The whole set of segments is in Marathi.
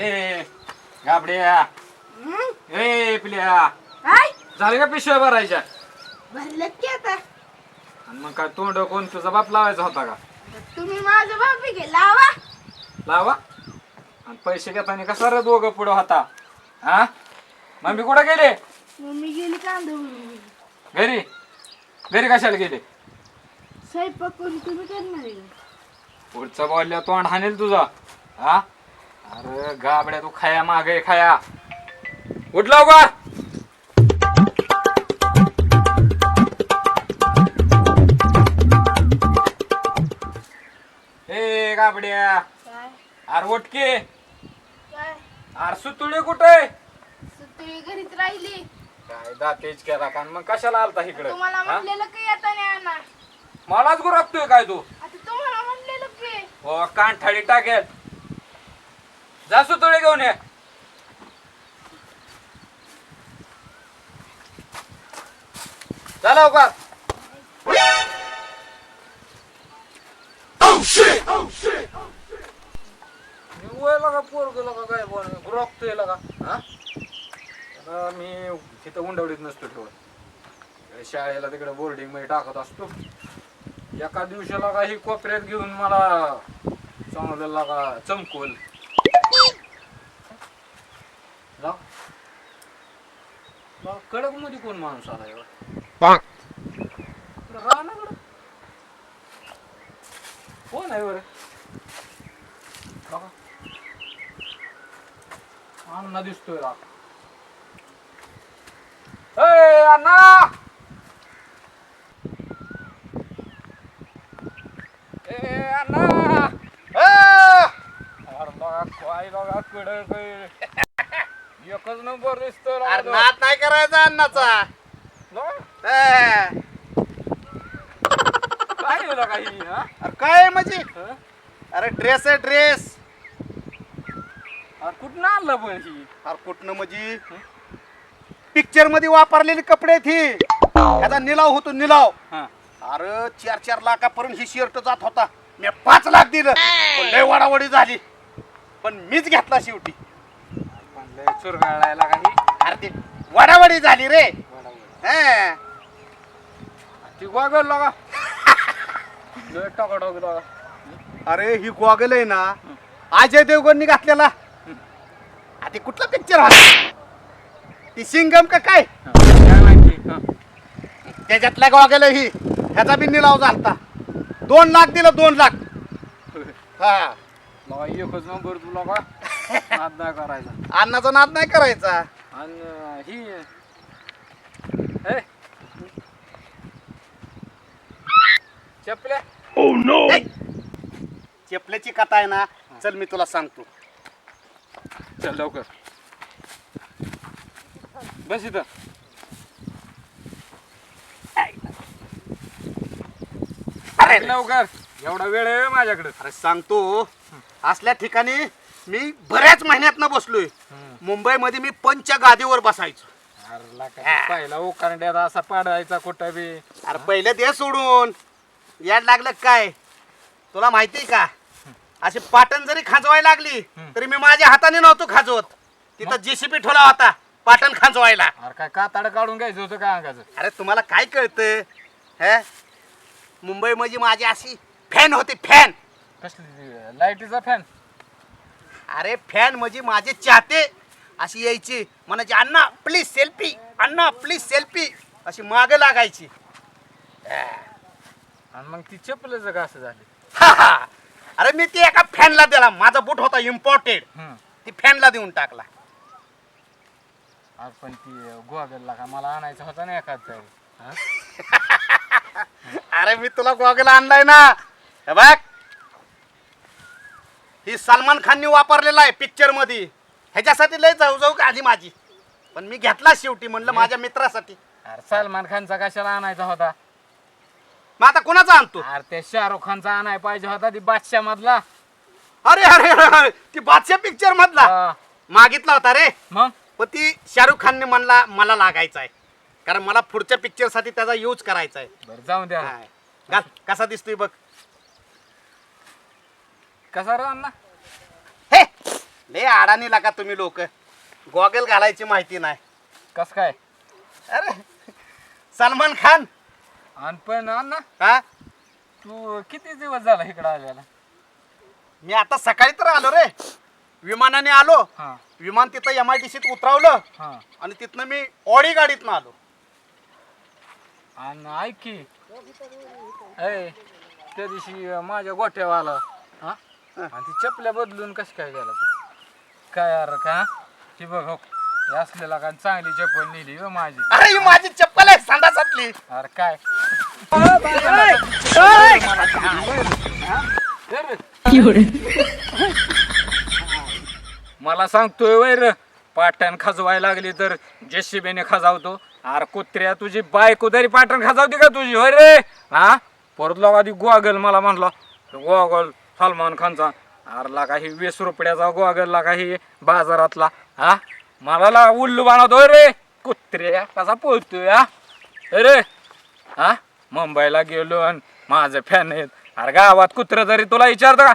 ए गाबड्या हं? ए पिल्या. काय? झाले का पिशव्या भरायच्या? भरलं की आता. आणि मग काय तोंड कोण तुझा बाप लावायचा होता का? तुम्ही माझं बापी घे लावा. लावा? आणि पैसे घेताना कसा रे दोघं पुढं होता? हा? मम्मी कुठं गेले? मम्मी गेली कांदा भरून. घरी? घरी कशाला गेले? स्वयंपाक करून तुम्ही करणार आहे. का? पुढचा बोलल्या तोंड हाणेल तुझा. हा? अरे गाबड्या तू खाया मागे खाया. उठ लवकर. ए गाबड्या. काय? अरे उठके काय? अरे सुतुळे कुठे? सुतळी घरीच राहिली. काय दातेज केला का? मग कशाला आलता इकडे? तुम्हाला म्हणलेलं की नाही मलाच गुरकतोय काय तू? आता तुम्हाला म्हणलेलं की. हो कांठाळी टाकेल. जा सुतुळे घेऊन ये. निव्वळ लगा पोरग लगा काय गुरकतोय लगा. हा? मी तिथं उंडवडीत नसतो ठेवत. शाळेला तिकडे बोर्डिंगमध्ये टाकत असतो. एका दिवसाला काही कोपऱ्यात घेऊन मला चांगलं लागा चमकोल लाव. लाव. कडकमध्ये कोण माणूस आला एवढा? रानाकडं कोण आहे बरं. अण्णा दिसतोय राव. ए अण्णा! ए अण्णा! काय बघा कडक. एकच नंबर दिसतोय नाही करायचा अन्नाचा? काय झालं काही हा? अरे काय म्हणजे? हं? अरे ड्रेस आहे ड्रेस अरे कुठं आणलं पण ही? अरे कुठनं म्हणजे? पिक्चरमध्ये वापरलेले कपडे आहेत ही. त्याचा निलाव होतो निलाव. हा. अरे चार चार लाखापर्यंत ही शर्ट जात होता. मी पाच लाख दिलं. पण लय वडावडी झाली. पण मीच घेतला शेवटी. पण लय चुरगाळायला काही अरे ती वडावडी झाली रे. हं. ती गोगल लागा. लय टकाटक लागा. अरे ही गॉगल आहे ना अजय देवगणनी घातलेला. आ, ते कुठला पिक्चर होता? ती सिंगम का काय? काय माहिती हा. त्याच्यातल्या गॉगल ही. ह्याचा बी निलाव झालता. दोन लाख दिलं दोन लाख. हा. लागा एकच नंबर तुला का नाद नाही करायचा. अन्नाचा नाद नाही करायचा. आणि ही चपल्या. ए, चेपल्याची कथा आहे ना चल मी तुला सांगतो. चल लवकर. बस इथं. अरे लवकर एवढा वेळ आहे माझ्याकडे. अरे सांगतो. असल्या ठिकाणी मी बऱ्याच महिन्यात बसलोय. मुंबईमध्ये मी पंच गादीवर बसायचो. पहिला उकारंड्यात असा पाडायचा कुठं बी. अरे पहिले दे सोडून. याड लागलं काय? तुला माहितीये का? अशी पाटण जरी खाजवायला लागली. तरी मी माझ्या हाताने नव्हतो खाजवत. तिथं जेसीबी ठेवला होता पाटण खाजवायला. अरे काय काताड काढून घ्यायचं होतं काय अंगाचं? अरे तुम्हाला काय कळतं? हे? मुंबई म्हणजे माझी अशी फॅन होती फॅन कसली लाईटीचा फॅन अरे फॅन म्हणजे माझे चाहते अशी यायची. म्हणायची Anna please selfie Anna please selfie अशी माग लागायची. आणि मग ती चपलेचं का असं झालं. हा, हा. अरे मी ती एका फॅनला दिला. माझा बूट होता इम्पॉर्टेड. ती फॅनला देऊन टाकला. आज पण ती गोगलला का? मला आणायचं होता ना एखाद? अरे मी तुला गॉगल आणलाय ना. हे बघ. ही सलमान खाननी वापरलेला आहे पिक्चरमध्ये ह्याच्यासाठी लय जाऊ जाऊ आली माझी? पण मी घेतला शेवटी म्हणलं माझ्या मित्रासाठी. अरे सलमान खानचा कशाला आणायचा होता? मग आता कुणाचा आणतो? अरे त्या शाहरुख खानचा आणाय पाहिजे होता ती बादशाह मधला. अरे अरे अरे, अरे ती बादशाह पिक्चर मधला? हा. मागितला होता रे. मग? पण ती शाहरुख खानने म्हणला मला लागायचा आहे कारण मला पुढच्या पिक्चरसाठी त्याचा यूज करायचा आहे बरं जाऊ द्या. हा. घाल, कसा दिसतोय बघ. कसा रे अण्णा? लय आडाणी लागा तुम्ही लोक. गॉगल घालायची माहिती नाही. कस काय? अरे सलमान खान. आणि पण अण्णा हा? तू किती दिवस झाला इकडे आलेला? मी आता सकाळी तर आलो रे. विमानाने आलो. हा. विमान तिथं एम आय डी सीत उतरवलं. हा. आणि तिथनं मी ऑडी गाडीतनं आलो. आणि ऐक की ऐ त्या दिवशी माझ्या गोठ्यावाला हा? आणि ती चपल्या बदलून कस काय गेला तू? काय यार का? ती बघ हो. हे असलेला का चांगली चप्पल नेली हो माझी. अरे ही माझी चप्पल आहे संडासातली अरे काय? मला सांगतोय वैर पाटण खाजवायला लागली तर जेसीबीने खाजावतो. अरे कुत्र्या तुझी बायको तरी पाटण खाजावते का तुझी? होय रे. हा? परत लोक आधी गोगल मला म्हणला. गोगल सलमान खानचा. अरे लागा ही वीस रुपयाचा गोगल लागा ही बाजारातला हा मला ला उल्लू बनवतोय रे कुत्र्या कसा पोहतोय हा रे हा मुंबईला गेलो आणि माझं फॅन आहेत अरे गावात कुत्र तरी तुला विचारतं का.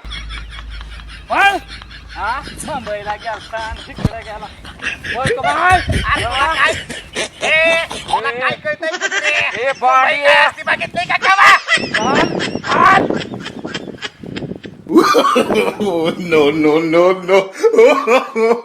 हा मुंबईला गेलता आणि तिकडे गेला तो. तुला काय कुत्रे? असते no, no, no, no.